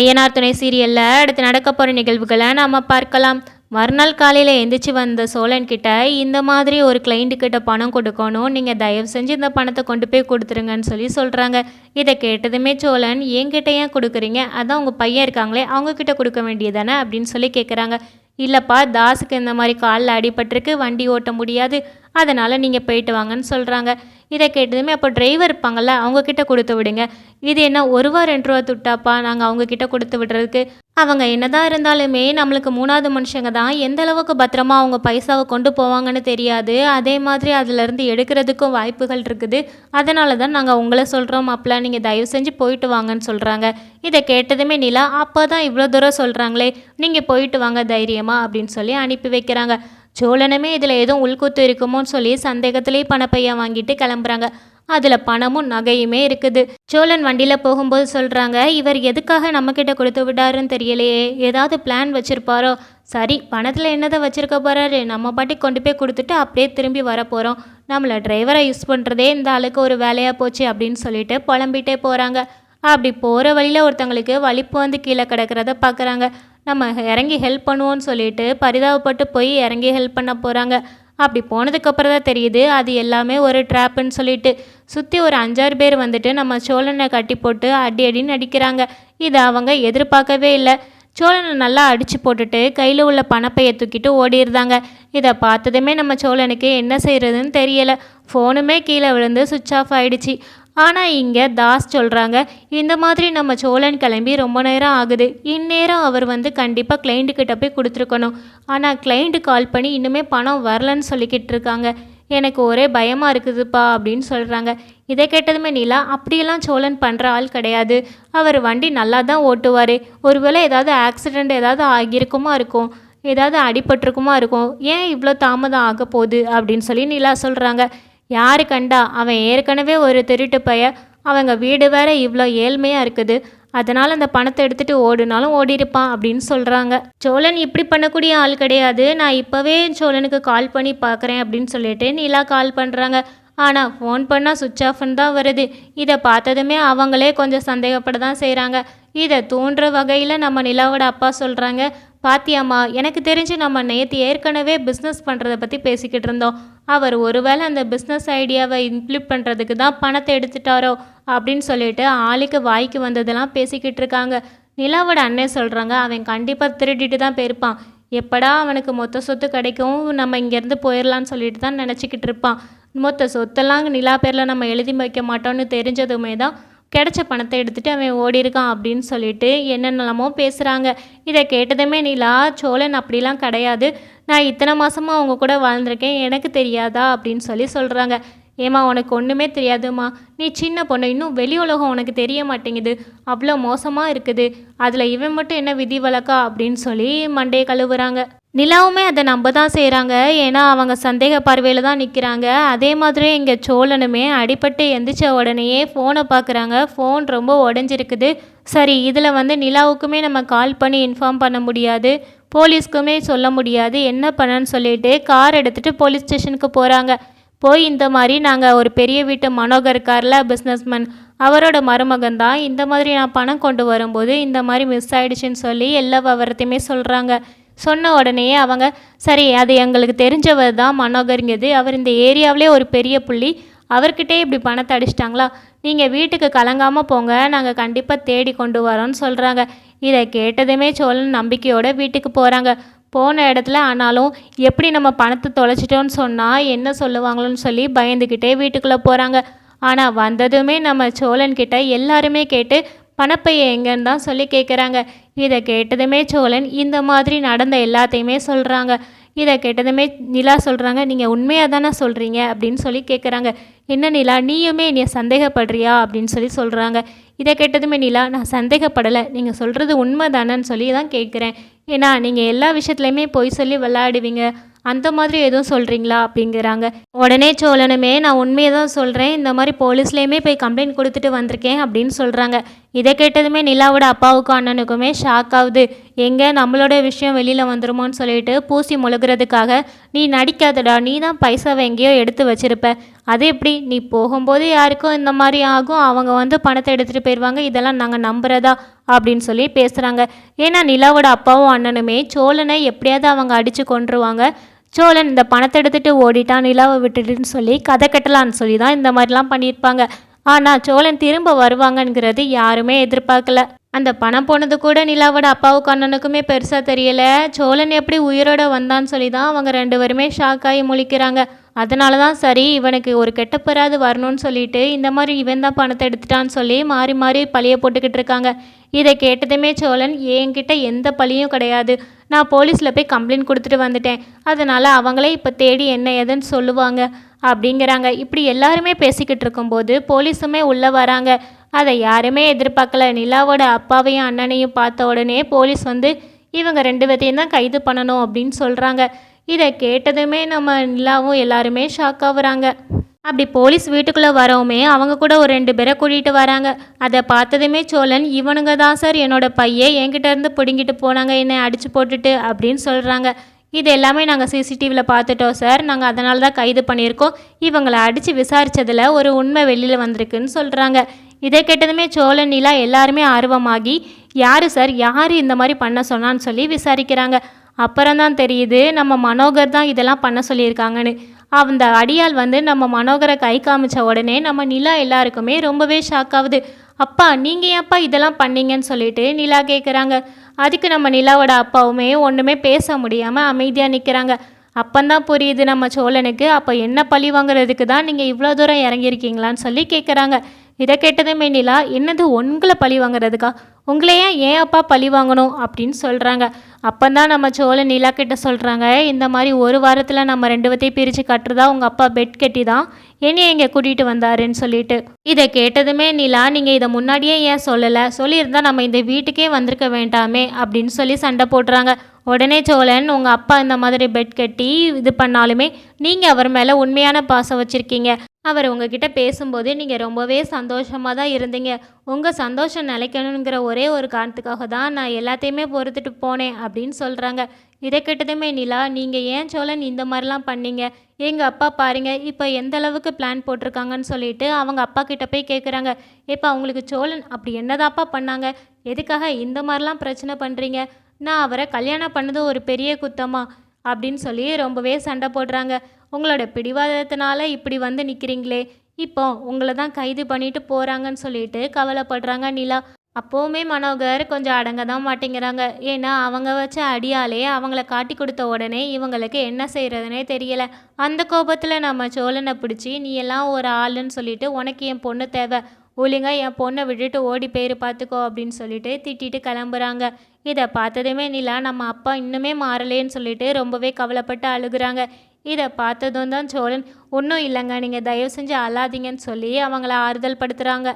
ஐயனார் துணை சீரியலில் அடுத்து நடக்க போகிற நிகழ்வுகளை நாம் பார்க்கலாம். மறுநாள் காலையில் எந்திரிச்சு வந்த சோழன் கிட்ட இந்த மாதிரி ஒரு கிளைண்ட்டுக்கிட்ட பணம் கொடுக்கணும். நீங்கள் தயவு செஞ்சு இந்த பணத்தை கொண்டு போய் கொடுத்துருங்கன்னு சொல்லி சொல்கிறாங்க இதை கேட்டதுமே சோழன் என்கிட்ட ஏன் கொடுக்குறீங்க? அதான் உங்கள் பையன் இருக்காங்களே அவங்கக்கிட்ட கொடுக்க வேண்டியதானே? அப்படின்னு சொல்லி கேட்குறாங்க இல்லைப்பா தாஸுக்கு இந்த மாதிரி காலில் அடிபட்டிருக்கு வண்டி ஓட்ட முடியாது. அதனால் நீங்கள் போயிட்டு வாங்கன்னு சொல்கிறாங்க இதை கேட்டதுமே அப்போ டிரைவர் இருப்பாங்கள்ல அவங்கக்கிட்ட கொடுத்து விடுங்க. இது என்ன ஒரு ரூபா ரெண்டு ரூபா துட்டாப்பா? நாங்கள் அவங்கக்கிட்ட கொடுத்து விடுறதுக்கு. அவங்க என்னதான் இருந்தாலுமே நம்மளுக்கு மூணாவது மனுஷங்க தான். எந்த அளவுக்கு பத்திரமா அவங்க பைசாவை கொண்டு போவாங்கன்னு தெரியாது. அதே மாதிரி அதுலேருந்து எடுக்கிறதுக்கும் வாய்ப்புகள் இருக்குது. அதனால தான் நாங்கள் உங்களை சொல்கிறோம் அப்பெல்லாம் நீங்கள் தயவு செஞ்சு போயிட்டு வாங்கன்னு சொல்கிறாங்க இதை கேட்டதுமே நிலா அப்போ தான் இவ்வளோ தூரம் சொல்கிறாங்களே நீங்கள் போயிட்டு வாங்க தைரியமாக அப்படின்னு சொல்லி அனுப்பி வைக்கிறாங்க. சோழனுமே இதில் எதுவும் உள்குத்து இருக்குமோன்னு சொல்லி சந்தேகத்திலே பணப்பையை வாங்கிட்டு கிளம்புறாங்க. அதில் பணமும் நகையுமே இருக்குது. சோழன் வண்டியில் போகும்போது சொல்கிறாங்க இவர் எதுக்காக நம்மக்கிட்ட கொடுத்து விடாருன்னு தெரியலையே. ஏதாவது பிளான் வச்சுருப்பாரோ. சரி பணத்தில் என்னதை வச்சுருக்க போகிறாரு நம்ம பாட்டி கொண்டு போய் கொடுத்துட்டு அப்படியே திரும்பி வரப்போகிறோம் நம்மளை டிரைவரை யூஸ் பண்ணுறதே இந்த ஆளுக்கு ஒரு வேலையாக போச்சு அப்படின்னு சொல்லிட்டு புலம்பிட்டே போகிறாங்க அப்படி போகிற வழியில் ஒருத்தங்களுக்கு வலிப்பு வந்து கீழே கிடக்கிறத பார்க்குறாங்க நம்ம இறங்கி ஹெல்ப் பண்ணுவோன்னு சொல்லிட்டு பரிதாபப்பட்டு போய் இறங்கி ஹெல்ப் பண்ண போகிறாங்க அப்படி போனதுக்கப்புறம் தான் தெரியுது அது எல்லாமே ஒரு ட்ராப்புன்னு சொல்லிட்டு. சுற்றி ஒரு அஞ்சாறு பேர் வந்துட்டு நம்ம சோழனை கட்டி போட்டு அடி அடின்னு அடிக்கிறாங்க. இதை அவங்க எதிர்பார்க்கவே இல்லை. சோழனை நல்லா அடித்து போட்டுட்டு கையில் உள்ள பணப்பையை தூக்கிட்டு ஓடிடுறாங்க. இதை பார்த்ததுமே நம்ம சோழனுக்கு என்ன செய்கிறதுன்னு தெரியலை. ஃபோனுமே கீழே விழுந்து சுவிட்ச் ஆஃப் ஆயிடுச்சு. ஆனால் இங்கே தாஸ் சொல்கிறாங்க இந்த மாதிரி நம்ம சோழன் கிளம்பி ரொம்ப நேரம் ஆகுது. இந்நேரம் அவர் வந்து கண்டிப்பாக கிளைண்ட்டுக்கிட்ட போய் கொடுத்துருக்கணும். ஆனால் கிளைண்ட்டு கால் பண்ணி இன்னுமே பணம் வரலன்னு சொல்லிக்கிட்டு இருக்காங்க. எனக்கு ஒரே பயமாக இருக்குதுப்பா அப்படின்னு சொல்கிறாங்க இதை கேட்டதுமே நிலா அப்படியெல்லாம் சோழன் பண்ணுற ஆள் கிடையாது. அவர் வண்டி நல்லா தான் ஓட்டுவார். ஒருவேளை ஏதாவது ஆக்சிடெண்ட் ஏதாவது ஆகியிருக்குமா இருக்கும்? ஏதாவது அடிபட்டிருக்குமா இருக்கும்? ஏன் இவ்வளோ தாமதம் ஆக போகுது? அப்படின்னு சொல்லி நிலா சொல்கிறாங்க யாரு கண்டா? அவன் ஏற்கனவே ஒரு திருட்டு பைய. அவங்க வீடு வேற இவ்வளோ ஏழ்மையாக இருக்குது. அதனால் அந்த பணத்தை எடுத்துகிட்டு ஓடுனாலும் ஓடிருப்பான் அப்படின்னு சொல்கிறாங்க சோழன் இப்படி பண்ணக்கூடிய ஆள் கிடையாது. நான் இப்போவே சோழனுக்கு கால் பண்ணி பார்க்குறேன் அப்படின்னு சொல்லிட்டு நிலா கால் பண்ணுறாங்க ஆனால் ஃபோன் பண்ணால் சுவிட்ச் ஆஃப்னு தான் வருது. இதை பார்த்ததுமே அவங்களே கொஞ்சம் சந்தேகப்பட தான் செய்கிறாங்க இதை தூண்டுற வகையில் நம்ம நிலாவோட அப்பா சொல்கிறாங்க பாத்தியாம்மா எனக்கு தெரிஞ்சு நம்ம நேற்று ஏற்கனவே பிஸ்னஸ் பண்ணுறத பற்றி பேசிக்கிட்டு இருந்தோம். அவர் ஒருவேளை அந்த பிஸ்னஸ் ஐடியாவை இம்ப்ளிட் பண்ணுறதுக்கு தான் பணத்தை எடுத்துட்டாரோ? அப்படின்னு சொல்லிட்டு ஆளுக்கு வாய்க்கு வந்ததெல்லாம் பேசிக்கிட்டு இருக்காங்க. நிலாவோட அண்ணன் சொல்கிறாங்க அவன் கண்டிப்பாக திருடிட்டு தான் போயிருப்பான். எப்படா அவனுக்கு மொத்த சொத்து கிடைக்கும் நம்ம இங்கேருந்து போயிடலான்னு சொல்லிட்டு தான் நினச்சிக்கிட்டு இருப்பான். மொத்த சொத்தெல்லாம் நிலா பேரில் நம்ம எழுதி வைக்க மாட்டோம்னு தெரிஞ்சதுமே தான் கிடைச்ச பணத்தை எடுத்துகிட்டு அவன் ஓடி இருக்கான் அப்படின்னு சொல்லிட்டு என்னென்னலாமோ பேசுகிறாங்க இதை கேட்டதுமே நிலா சோழன் அப்படிலாம் கிடையாது. நான் இத்தனை மாதமாக அவங்க கூட வாழ்ந்திருக்கேன் எனக்கு தெரியாதா அப்படின்னு சொல்லி சொல்கிறாங்க ஏம்மா உனக்கு ஒன்றுமே தெரியாதும்மா. நீ சின்ன பொண்ணு இன்னும் வெளி உலகம் உனக்கு தெரிய மாட்டேங்குது. அவ்வளோ மோசமாக இருக்குது. அதில் இவன் மட்டும் என்ன விதி வழக்கா அப்படின்னு சொல்லி மண்டையை கழுவுறாங்க. நிலாவுமே அதை நம்ப தான் செய்கிறாங்க ஏன்னா அவங்க சந்தேக பார்வையில் தான் நிற்கிறாங்க அதே மாதிரி இங்கே சோழனுமே அடிபட்டு எந்திரிச்ச உடனேயே ஃபோனை பார்க்குறாங்க ஃபோன் ரொம்ப உடஞ்சிருக்குது. சரி இதில் வந்து நிலாவுக்குமே நம்ம கால் பண்ணி இன்ஃபார்ம் பண்ண முடியாது. போலீஸ்க்குமே சொல்ல முடியாது. என்ன பண்ணன்னு சொல்லிட்டு கார் எடுத்துகிட்டு போலீஸ் ஸ்டேஷனுக்கு போகிறாங்க போய் இந்த மாதிரி நாங்கள் ஒரு பெரிய வீட்டு மனோகர் இருக்கார்ல பிஸ்னஸ்மேன் அவரோட மருமகன் தான். இந்த மாதிரி நான் பணம் கொண்டு வரும்போது இந்த மாதிரி மிஸ் ஆயிடுச்சுன்னு சொல்லி எல்லா விவரத்தையுமே சொல்கிறாங்க சொன்ன உடனேயே அவங்க சரி அது எங்களுக்கு தெரிஞ்சவர் தான் மனோகருங்கிறது. அவர் இந்த ஏரியாவிலே ஒரு பெரிய புள்ளி. அவர்கிட்டே இப்படி பணத்தை அடிச்சிட்டாங்களா? நீங்கள் வீட்டுக்கு கலங்காமல் போங்க. நாங்கள் கண்டிப்பாக தேடி கொண்டு வரோன்னு சொல்கிறாங்க இதை கேட்டதுமே சோழன் நம்பிக்கையோடு வீட்டுக்கு போகிறாங்க போன இடத்துல ஆனாலும் எப்படி நம்ம பணத்தை தொலைச்சிட்டோன்னு சொன்னால் என்ன சொல்லுவாங்களோன்னு சொல்லி பயந்துக்கிட்டே வீட்டுக்குள்ளே போகிறாங்க ஆனால் வந்ததுமே நம்ம சோழன்கிட்ட எல்லாருமே கேட்டு பணப்பையை எங்கன்னு தான் சொல்லி கேட்குறாங்க இதை கேட்டதுமே சோழன் இந்த மாதிரி நடந்த எல்லாத்தையுமே சொல்கிறாங்க இதை கேட்டதுமே நிலா சொல்கிறாங்க நீங்கள் உண்மையாக தானே சொல்கிறீங்க அப்படின்னு சொல்லி கேட்குறாங்க என்ன நிலா நீயுமே என்னைய சந்தேகப்படுறியா? அப்படின்னு சொல்லி சொல்கிறாங்க இதை கேட்டதுமே நிலா நான் சந்தேகப்படலை. நீங்கள் சொல்கிறது உண்மை தானேன்னு சொல்லி தான் கேட்குறேன் ஏன்னா நீங்கள் எல்லா விஷயத்துலையுமே பொய் சொல்லி விளையாடுவீங்க. அந்த மாதிரி எதுவும் சொல்கிறீங்களா அப்படிங்கிறாங்க. உடனே சோழனுமே நான் உண்மையை தான் சொல்கிறேன் இந்த மாதிரி போலீஸ்லேயுமே போய் கம்ப்ளைண்ட் கொடுத்துட்டு வந்திருக்கேன் அப்படின்னு சொல்கிறாங்க இதை கேட்டதுமே நிலாவோட அப்பாவுக்கும் அண்ணனுக்குமே ஷாக் ஆகுது. எங்கே? நம்மளோட விஷயம் வெளியில் வந்துருமோன்னு சொல்லிட்டு பூசி முழுகிறதுக்காக நீ நடிக்காதடா நீ தான் பைசாவை எங்கேயோ எடுத்து வச்சிருப்ப. அது எப்படி? நீ போகும்போது யாருக்கும் இந்த மாதிரி ஆகும். அவங்க வந்து பணத்தை எடுத்துகிட்டு போயிடுவாங்க இதெல்லாம் நாங்கள் நம்புகிறதா அப்படின்னு சொல்லி பேசுகிறாங்க ஏன்னா நிலாவோட அப்பாவும் அண்ணனுமே சோழனை எப்படியாவது அவங்க அடித்து கொண்டுருவாங்க சோழன் இந்த பணத்தை எடுத்துகிட்டு ஓடிட்டான் நிலாவை விட்டுட்டுன்னு சொல்லி கதை கட்டலான்னு சொல்லி தான் இந்த மாதிரிலாம் பண்ணியிருப்பாங்க. ஆனால் சோழன் திரும்ப வருவாங்கங்கிறது யாருமே எதிர்பார்க்கல. அந்த பணம் போனது கூட நிலாவோட அப்பாவுக்கு அண்ணனுக்குமே பெருசாக தெரியல. சோழன் எப்படி உயிரோட வந்தான்னு சொல்லி தான் அவங்க ரெண்டு பேருமே ஷாக் ஆகி முழிக்கிறாங்க. அதனால தான் சரி இவனுக்கு ஒரு கெட்டப்பெறாது வரணும்னு சொல்லிட்டு இந்த மாதிரி இவன் தான் பணத்தை எடுத்துட்டான்னு சொல்லி மாறி மாறி பழிய போட்டுக்கிட்டு இருக்காங்க. இதை கேட்டதுமே சோழன் என்கிட்ட எந்த பழியும் கிடையாது. நான் போலீஸில் போய் கம்ப்ளைண்ட் கொடுத்துட்டு வந்துட்டேன். அதனால் அவங்களே இப்போ தேடி என்ன ஏதுன்னு சொல்லுவாங்க அப்படிங்கிறாங்க. இப்படி எல்லாருமே பேசிக்கிட்டு இருக்கும்போது போலீஸுமே உள்ளே வராங்க. அதை யாருமே எதிர்பார்க்கல. நிலாவோட அப்பாவையும் அண்ணனையும் பார்த்த உடனே போலீஸ் வந்து இவங்க ரெண்டு பேர்த்தையும் தான் கைது பண்ணணும் அப்படின்னு சொல்கிறாங்க இதை கேட்டதுமே நம்ம நிலாவும் எல்லாருமே ஷாக் ஆகுறாங்க. அப்படி போலீஸ் வீட்டுக்குள்ளே வரவுமே அவங்க கூட ஒரு ரெண்டு பேரை கூட்டிகிட்டு வராங்க. அதை பார்த்ததுமே சோழன் இவனுங்க தான் சார் என்னோட பையன் என்கிட்ட இருந்து பிடுங்கிட்டு போனாங்க என்னை அடித்து போட்டுட்டு அப்படின்னு சொல்கிறாங்க இது எல்லாமே நாங்கள் சிசிடிவியில் பார்த்துட்டோம் சார். நாங்கள் அதனால தான் கைது பண்ணியிருக்கோம். இவங்களை அடித்து விசாரித்ததில் ஒரு உண்மை வெளியில் வந்திருக்குன்னு சொல்கிறாங்க இதை கேட்டதுமே சோழன் நிலா எல்லாருமே ஆர்வமாகி யார் சார்? யார் இந்த மாதிரி பண்ண சொன்னான்னு சொல்லி விசாரிக்கிறாங்க. அப்புறம் தான் தெரியுது நம்ம மனோகர் தான் இதெல்லாம் பண்ண சொல்லியிருக்காங்கன்னு. அந்த அடியால் வந்து நம்ம மனோகரை கை காமிச்ச உடனே நம்ம நிலா எல்லாருக்குமே ரொம்பவே ஷாக் ஆகுது. அப்பா நீங்கள் ஏன்ப்பா இதெல்லாம் பண்ணீங்கன்னு சொல்லிட்டு நிலா கேட்குறாங்க அதுக்கு நம்ம நிலாவோட அப்பாவுமே ஒன்றுமே பேச முடியாமல் அமைதியாக நிற்கிறாங்க அப்பந்தான் புரியுது நம்ம சோழனுக்கு அப்போ என்ன பழி வாங்குறதுக்கு தான் நீங்கள் இவ்வளோ தூரம் இறங்கியிருக்கீங்களான்னு சொல்லி கேட்குறாங்க இதை கேட்டதுமே நிலா என்னது உங்களை பழி வாங்குறதுக்கா? உங்களையே ஏன் அப்பா பழி வாங்கணும் அப்படின்னு சொல்கிறாங்க அப்போந்தான் நம்ம சோழ நிலா கிட்ட சொல்கிறாங்க இந்த மாதிரி ஒரு வாரத்தில் நம்ம ரெண்டு பேர்த்தையும் பிரித்து கட்டுறதா உங்கள் அப்பா பெட் கட்டி தான் என்னைய இங்கே கூட்டிகிட்டு வந்தாருன்னு சொல்லிட்டு. இதை கேட்டதுமே நிலா நீங்கள் இதை முன்னாடியே ஏன் சொல்லலை? சொல்லியிருந்தால் நம்ம இந்த வீட்டுக்கே வந்திருக்க வேண்டாமே அப்படின்னு சொல்லி சண்டை போடுறாங்க. உடனே சோழன் உங்கள் அப்பா இந்த மாதிரி பெட் கட்டி இது பண்ணாலுமே நீங்கள் அவர் மேலே உண்மையான பாசம் வச்சுருக்கீங்க. அவர் உங்ககிட்ட பேசும்போது நீங்கள் ரொம்பவே சந்தோஷமாக தான் இருந்தீங்க. உங்கள் சந்தோஷம் நிலைக்கணுங்கிற ஒரே ஒரு காரணத்துக்காக தான் நான் எல்லாத்தையுமே பொறுத்துட்டு போனேன் அப்படின்னு சொல்கிறாங்க இதை கேட்டதுமே நிலா நீங்கள் ஏன் சோழன் இந்த மாதிரிலாம் பண்ணீங்க? எங்கள் அப்பா பாருங்க இப்போ எந்த அளவுக்கு பிளான் போட்டிருக்காங்கன்னு சொல்லிட்டு அவங்க அப்பா கிட்ட போய் கேட்குறாங்க இப்போ அவங்களுக்கு சோழன் அப்படி என்னதாப்பா பண்ணாங்க? எதுக்காக இந்த மாதிரிலாம் பிரச்சனை பண்ணுறீங்க நான் அவரை கல்யாணம் பண்ணது ஒரு பெரிய குத்தமாக அப்படின்னு சொல்லி ரொம்பவே சண்டை போடுறாங்க. உங்களோட பிடிவாதத்தினால இப்படி வந்து நிற்கிறீங்களே இப்போ உங்களை தான் கைது பண்ணிட்டு போகிறாங்கன்னு சொல்லிட்டு கவலைப்படுறாங்க நிலா. அப்போவுமே மனோகர் கொஞ்சம் அடங்க தான் மாட்டேங்கிறாங்க. ஏன்னா அவங்க வச்ச அடியாலே அவங்கள காட்டி கொடுத்த உடனே இவங்களுக்கு என்ன செய்கிறதுனே தெரியல. அந்த கோபத்தில் நம்ம சோழனை பிடிச்சி நீ எல்லாம் ஒரு ஆளுன்னு சொல்லிட்டு உனக்கு என் பொண்ணு தேவை. ஒழுங்காக என் பொண்ணை விட்டுட்டு ஓடி போயிரு பார்த்துக்கோ அப்படின்னு சொல்லிட்டு திட்டிட்டு கிளம்புறாங்க. இதை பார்த்ததுமே நிலா நம்ம அப்பா இன்னுமே மாறலேன்னு சொல்லிட்டு ரொம்பவே கவலைப்பட்டு அழுகுறாங்க. இதை பார்த்ததும் தான் சோழன் ஒன்றும் இல்லைங்க நீங்கள் தயவு செஞ்சு அழாதீங்கன்னு சொல்லி அவங்கள ஆறுதல் படுத்துகிறாங்க